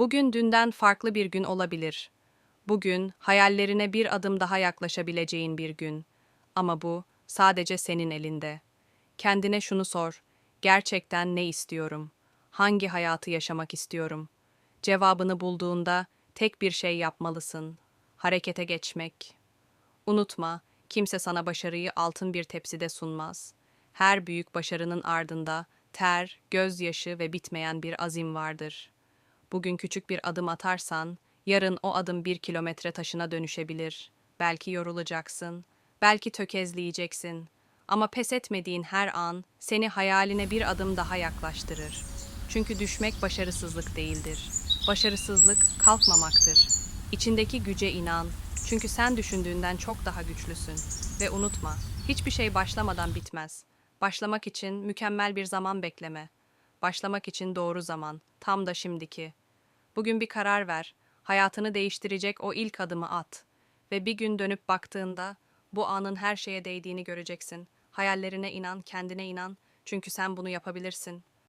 Bugün dünden farklı bir gün olabilir. Bugün hayallerine bir adım daha yaklaşabileceğin bir gün. Ama bu sadece senin elinde. Kendine şunu sor. Gerçekten ne istiyorum? Hangi hayatı yaşamak istiyorum? Cevabını bulduğunda tek bir şey yapmalısın. Harekete geçmek. Unutma, kimse sana başarıyı altın bir tepside sunmaz. Her büyük başarının ardında ter, gözyaşı ve bitmeyen bir azim vardır. Bugün küçük bir adım atarsan, yarın o adım bir kilometre taşına dönüşebilir. Belki yorulacaksın, belki tökezleyeceksin. Ama pes etmediğin her an seni hayaline bir adım daha yaklaştırır. Çünkü düşmek başarısızlık değildir. Başarısızlık kalkmamaktır. İçindeki güce inan. Çünkü sen düşündüğünden çok daha güçlüsün. Ve unutma, hiçbir şey başlamadan bitmez. Başlamak için mükemmel bir zaman bekleme. Başlamak için doğru zaman, tam da şimdiki. Bugün bir karar ver. Hayatını değiştirecek o ilk adımı at. Ve bir gün dönüp baktığında bu anın her şeye değdiğini göreceksin. Hayallerine inan, kendine inan. Çünkü sen bunu yapabilirsin.